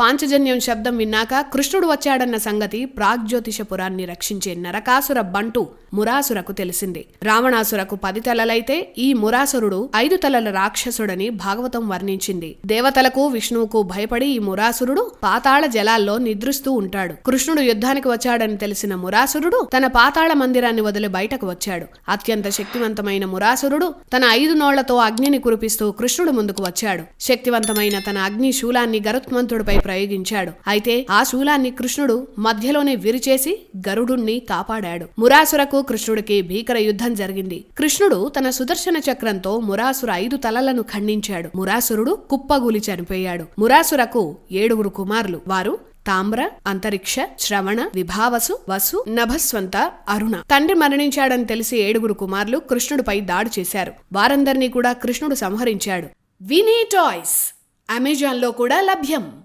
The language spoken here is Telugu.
పాంచజన్యం శబ్దం విన్నాక కృష్ణుడు వచ్చాడన్న సంగతి ప్రాగ్జ్యోతిషపురాన్ని రక్షించే నరకాసుర బంటు మురాసురకు తెలిసింది. రావణాసురకు పది తలలైతే ఈ మురాసురుడు ఐదు తలల రాక్షసుడని భాగవతం వర్ణించింది. దేవతలకు విష్ణువుకు భయపడి ఈ మురాసురుడు పాతాళ జలాల్లో నిద్రిస్తూ ఉంటాడు. కృష్ణుడు యుద్ధానికి వచ్చాడని తెలిసిన మురాసురుడు తన పాతాళ మందిరాన్ని వదిలి బయటకు వచ్చాడు. అత్యంత శక్తివంతమైన మురాసురుడు తన ఐదు నోళ్ళతో అగ్నిని కురిపిస్తూ కృష్ణుడు ముందుకు వచ్చాడు. శక్తివంతమైన తన అగ్ని శూలాన్ని గరుత్మంతుడిపై ప్రయోగించాడు. అయితే ఆ శూలాన్ని కృష్ణుడు మధ్యలోనే విరిచేసి గరుడుణ్ణి కాపాడాడు. మురాసురకు కృష్ణుడికి భీకర యుద్ధం జరిగింది. కృష్ణుడు తన సుదర్శన చక్రంతో మురాసుర ఐదు తలలను ఖండించాడు. మురాసురుడు కుప్పగూలి చనిపోయాడు. మురాసురకు ఏడుగురు కుమారులు. వారు తామ్ర అంతరిక్ష శ్రవణ విభావసు వసు నభస్వంత అరుణ. తండ్రి మరణించాడని తెలిసి ఏడుగురు కుమారులు కృష్ణుడిపై దాడి చేశారు. వారందరినీ కూడా కృష్ణుడు సంహరించాడు. వినీ టాయ్స్ అమెజాన్లో కూడా లభ్యం.